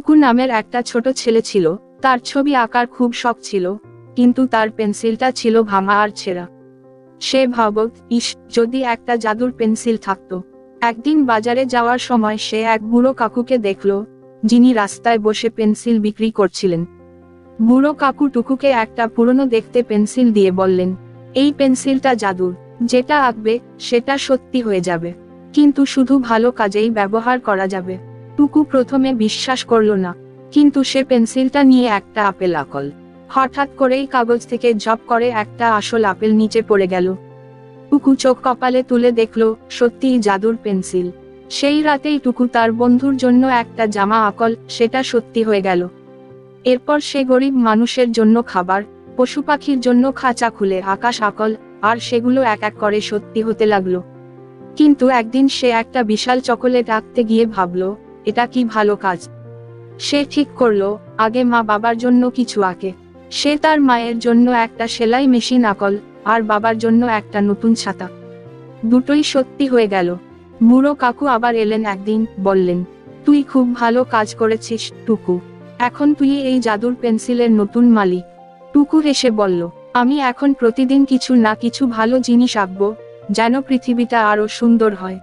টুকু নামের একটা ছোট ছেলে ছিল, তার ছবি আঁকার খুব শখ ছিল, কিন্তু তার পেন্সিলটা ছিল ভাঙা আর ছেঁড়া। সে ভাবত, ইস, যদি একটা জাদুর পেন্সিল থাকতো। একদিন বাজারে যাওয়ার সময় সে এক বুড়ো কাকুকে দেখল, যিনি রাস্তায় বসে পেন্সিল বিক্রি করছিলেন। বুড়ো কাকু টুকুকে একটা পুরনো দেখতে পেন্সিল দিয়ে বললেন, এই পেন্সিলটা জাদুর, যেটা আঁকবে, সেটা সত্যি হয়ে যাবে, কিন্তু শুধু ভালো কাজেই ব্যবহার করা যাবে। টুকু প্রথমে বিশ্বাস করল না, কিন্তু সে পেন্সিলটা নিয়ে একটা আপেল আকল। হঠাৎ করেই কাগজ থেকে ঝপ করে একটা আসল আপেল নিচে পড়ে গেল। টুকু চোখ কপালে তুলে দেখল, সত্যিই জাদুর পেন্সিল। সেই রাতেই টুকু তার বন্ধুর জন্য একটা জামা আঁকল, সেটা সত্যি হয়ে গেল। এরপর সে গরিব মানুষের জন্য খাবার, পশু পাখির জন্য খাঁচা খুলে আকাশ আকল, আর সেগুলো এক এক করে সত্যি হতে লাগল। কিন্তু একদিন সে একটা বিশাল চকোলেট আঁকতে গিয়ে ভাবলো এটা কি ভালো কাজ? সে ঠিক করল, আগে মা বাবার জন্য কিছু আঁকে। সে তার মায়ের জন্য একটা সেলাই মেশিন আঁকল, আর বাবার জন্য একটা নতুন ছাতা। দুটোই সত্যি হয়ে গেল। বুড়ো কাকু আবার এলেন একদিন, বললেন, তুই খুব ভালো কাজ করেছিস, টুকু। এখন তুই এই জাদুর পেন্সিলের নতুন মালিক। টুকু হেসে বলল, আমি এখন প্রতিদিন কিছু না কিছু ভালো জিনিস আঁকবো, যেন পৃথিবীটা আরও সুন্দর হয়।